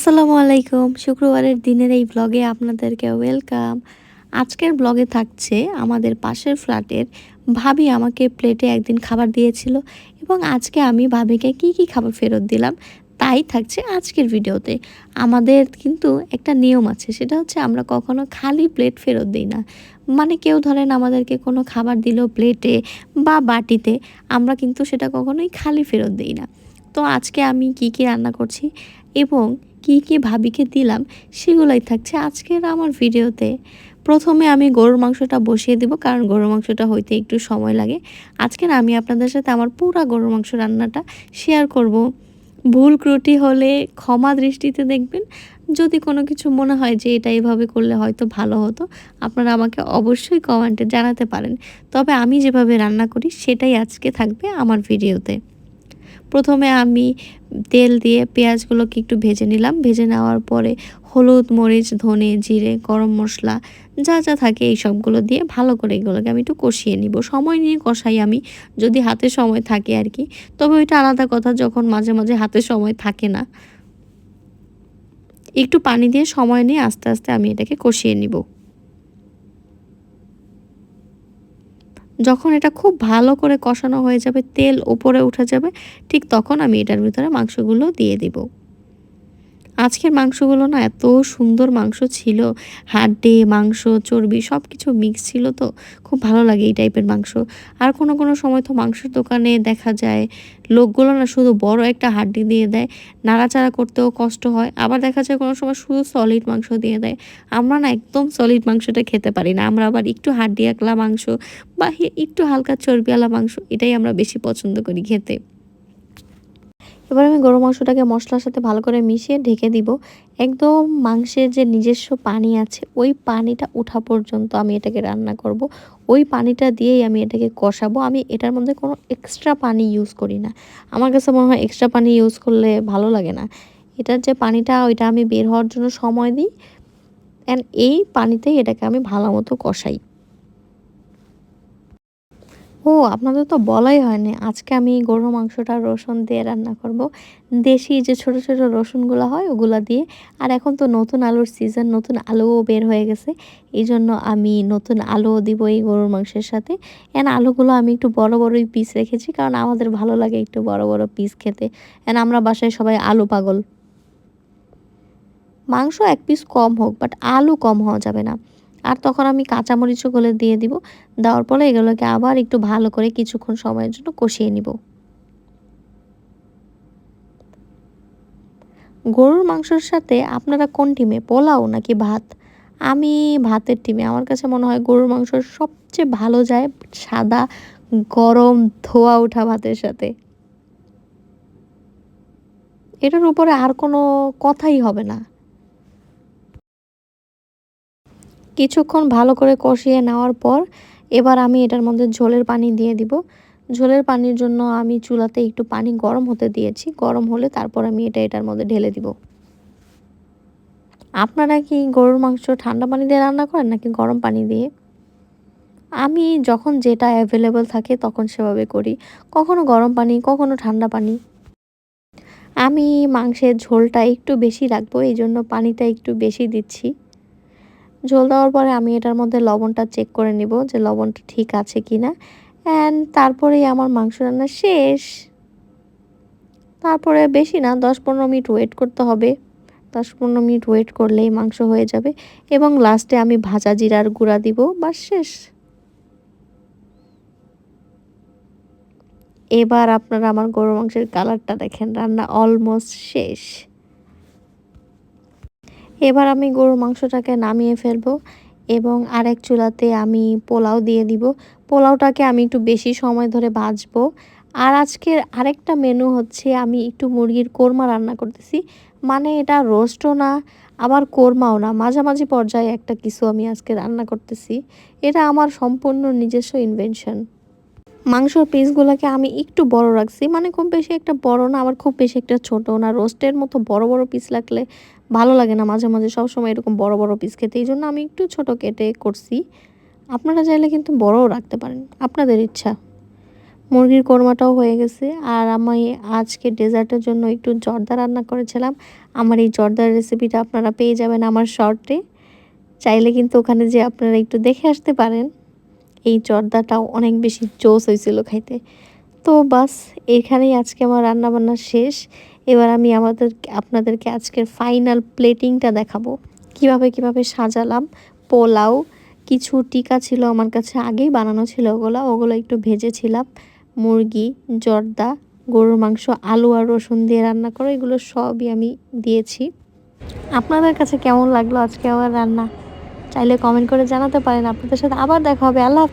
আসসালামু আলাইকুম। শুক্রবারের দিনের এই ব্লগে আপনাদেরকে ওয়েলকাম আজকের ব্লগে থাকছে আমাদের পাশের ফ্ল্যাটের ভাবি আমাকে প্লেটে একদিন খাবার দিয়েছিল এবং আজকে আমি ভাবিকে কি কি খাবার ফেরত দিলাম তাই থাকছে আজকের ভিডিওতে আমাদের কিন্তু একটা নিয়ম আছে, সেটা হচ্ছে আমরা কখনো খালি প্লেট ফেরত দিই না। মানে কেউ ধরেন আমাদেরকে কোনো খাবার দিল প্লেটে বা বাটিতে, আমরা কিন্তু সেটা কখনোই খালি ফেরত দিই না। তো আজকে আমি কি কি রান্না করছি এবং কি কি ভাবিকে দিলাম সেগুলাই থাকছে আজকের আমার ভিডিওতে। প্রথমে আমি গরুর মাংসটা বসিয়ে দিব, কারণ গরুর মাংসটা হইতে একটু সময় লাগে। আজকের আমি আপনাদের সাথে আমার পুরা গরুর মাংস রান্নাটা শেয়ার করব। ভুল ত্রুটি হলে ক্ষমা দৃষ্টিতে দেখবেন। যদি কোনো কিছু মনে হয় যে এটা এভাবে করলে হয়তো ভালো হতো, আপনারা আমাকে অবশ্যই কমেন্টে জানাতে পারেন। তবে আমি যেভাবে রান্না করি সেটাই আজকে থাকবে আমার ভিডিওতে। প্রথমে আমি তেল দিয়ে পেঁয়াজগুলোকে একটু ভেজে নিলাম। ভেজে নেওয়ার পরে হলুদ, মরিচ, ধনে, জিরে, গরম মশলা, যা যা থাকে এই সবগুলো দিয়ে ভালো করে এগুলোকে আমি একটু কষিয়ে নিব। সময় নিয়ে কষাই আমি, যদি হাতে সময় থাকে আর কি। তবে ওইটা আলাদা কথা, যখন মাঝে মাঝে হাতে সময় থাকে না। একটু পানি দিয়ে সময় নিয়ে আস্তে আস্তে আমি এটাকে কষিয়ে নিব। যখন এটা খুব ভালো করে কষানো হয়ে যাবে, তেল উপরে উঠে যাবে, ঠিক তখন আমি এটার ভিতরে মাংসগুলো দিয়ে দিব। আজকের মাংসগুলো না এত সুন্দর মাংস ছিল। হাড্ডি, মাংস, চর্বি সব কিছু মিক্স ছিল তো। খুব ভালো লাগে এই টাইপের মাংস। আর কোনো কোনো সময় তো মাংসের দোকানে দেখা যায়, লোকগুলো না শুধু বড় একটা হাড্ডি দিয়ে দেয়, নাড়াচাড়া করতেও কষ্ট হয়। আবার দেখা যায় কোনো সময় শুধু সলিড মাংস দিয়ে দেয়। আমরা না একদম সলিড মাংসটা খেতে পারি না। আমরা আবার একটু হাড্ডি একলা মাংস বা একটু হালকা চর্বিওয়ালা মাংস, এটাই আমরা বেশি পছন্দ করি খেতে। এবার আমি গরু মাংসটাকে মশলার সাথে ভালো করে মিশিয়ে ঢেকে দিব। একদম মাংসের যে নিজস্ব পানি আছে, ওই পানিটা ওঠা পর্যন্ত আমি এটাকে রান্না করব। ওই পানিটা দিয়েই আমি এটাকে কষাবো। আমি এটার মধ্যে কোনো এক্সট্রা পানি ইউজ করি না। আমার কাছে মনে হয় এক্সট্রা পানি ইউজ করলে ভালো লাগে না। এটার যে পানিটা, ওইটা আমি বের হওয়ার জন্য সময় দিই। অ্যান্ড এই পানিতেই এটাকে আমি ভালো মতো কষাই। ও, আপনাদের তো বলাই হয়নি। আজকে আমি গরুর মাংসটা, রসুন দিয়ে রান্না করব। দেশি যে ছোট ছোট রসুনগুলো হয়, ওগুলা দিয়ে। আর এখন তো নতুন আলুর সিজন নতুন আলুও বের হয়ে গেছে। এই জন্য আমি নতুন আলুও দিব এই গরুর মাংসের সাথে। এন আলুগুলো আমি একটু বড় বড়ই পিস রেখেছি, কারণ আমাদের ভালো লাগে একটু বড় বড় পিস খেতে। এন আমরা বাসায় সবাই আলু পাগল। মাংস এক পিস কম হোক বাট আলু কম হওয়া যাবে না। আর তখন আমি কাঁচামরিচও গলে দিয়ে দিব। দেওয়ার পরে এগুলোকে আবার একটু ভালো করে কিছুক্ষণ সময়ের জন্য কষিয়ে নিব। গরুর মাংসর সাথে আপনারা কোন টিমে, পোলাও নাকি ভাত? আমি ভাতের টিমে। আমার কাছে মনে হয় গরুর মাংস সবচেয়ে ভালো যায় সাদা, গরম, ধোয়া ওঠা ভাতের সাথে। এটার উপরে আর কোনো কথাই হবে না। কিছুক্ষণ ভালো করে কষিয়ে নেওয়ার পর এবার আমি এটার মধ্যে ঝোলের পানি দিয়ে দিব। ঝোলের পানির জন্য আমি চুলাতে একটু পানি গরম হতে দিয়েছি। গরম হলে তারপর আমি এটা এটার মধ্যে ঢেলে দিব। আপনারা কি গরুর মাংস ঠান্ডা পানি দিয়ে রান্না করেন নাকি গরম পানি দিয়ে? আমি যখন যেটা অ্যাভেলেবল থাকে তখন সেভাবে করি। কখনো গরম পানি, কখনো ঠান্ডা পানি। আমি মাংসের ঝোলটা একটু বেশি রাখব এই জন্য পানিটা একটু বেশি দিচ্ছি। ঝোল দেওয়ার পরে আমি এটার মধ্যে লবণটা চেক করে নিব যে লবণটা ঠিক আছে কি না অ্যান্ড তারপরেই আমার মাংস রান্না শেষ। তারপরে বেশি না, দশ পনেরো মিনিট ওয়েট করতে হবে। দশ পনেরো মিনিট ওয়েট করলেই মাংস হয়ে যাবে। এবং লাস্টে আমি ভাজা জিরার গুঁড়া দিব বা শেষ। এবার আপনারা আমার গরু মাংসের কালারটা দেখেন, রান্না অলমোস্ট শেষ। এবার আমি গরুর মাংসটাকে নামিয়ে ফেলব এবং আরেক চুলাতে আমি পোলাও দিয়ে দিব। পোলাওটাকে আমি একটু বেশি সময় ধরে ভাজবো। আর আজকের আরেকটা মেনু হচ্ছে আমি একটু মুরগির কোরমা রান্না করতেছি। মানে এটা রোস্টও না, আবার কোরমাও না। মাঝামাঝি পর্যায়ে একটা কিছু আমি আজকে রান্না করতেছি। এটা আমার সম্পূর্ণ নিজস্ব ইনভেনশন মাংসর পিসগুলোকে আমি একটু বড় রাখছি। মানে খুব বেশি একটা বড় না, আবার খুব বেশি একটা ছোট না। রোস্টের মতো বড় বড় পিস লাগলে ভালো লাগে না মাঝে মাঝে। সবসময় এরকম বড় বড় পিস খেতে। এই জন্য আমি একটু ছোট কেটে করছি। আপনারা চাইলে কিন্তু বড়ও রাখতে পারেন। আপনাদের ইচ্ছা। মুরগির কোরমাটাও হয়ে গেছে। আর আমি আজকে ডেজার্টের জন্য একটু জর্দা রান্না করেছিলাম। আমার এই জর্দার রেসিপিটা আপনারা পেয়ে যাবেন আমার শর্টে। চাইলে কিন্তু ওখানে যে আপনারা একটু দেখে আসতে পারেন। এই জর্দাটাও অনেক বেশি জোস হয়েছিল খাইতে। তো বাস, এখানেই আজকে আমার রান্নাবান্না শেষ। এবার আমি আমাদের আপনাদেরকে আজকের ফাইনাল প্লেটিংটা দেখাবো। কীভাবে কীভাবে সাজালাম, পোলাও, কিছু টিকা ছিল আমার কাছে আগেই, বানানো ছিল ওগুলো। ওগুলো একটু ভেজেছিলাম। মুরগি, জর্দা, গরুর মাংস, আলু আর রসুন দিয়ে রান্না করো, এগুলো সবই আমি দিয়েছি। আপনাদের কাছে কেমন লাগল আজকে আমার রান্না? চাইলে কমেন্ট করে জানাতে পারেন। আপনাদের সাথে আবার দেখা হবে। আল্লাহ।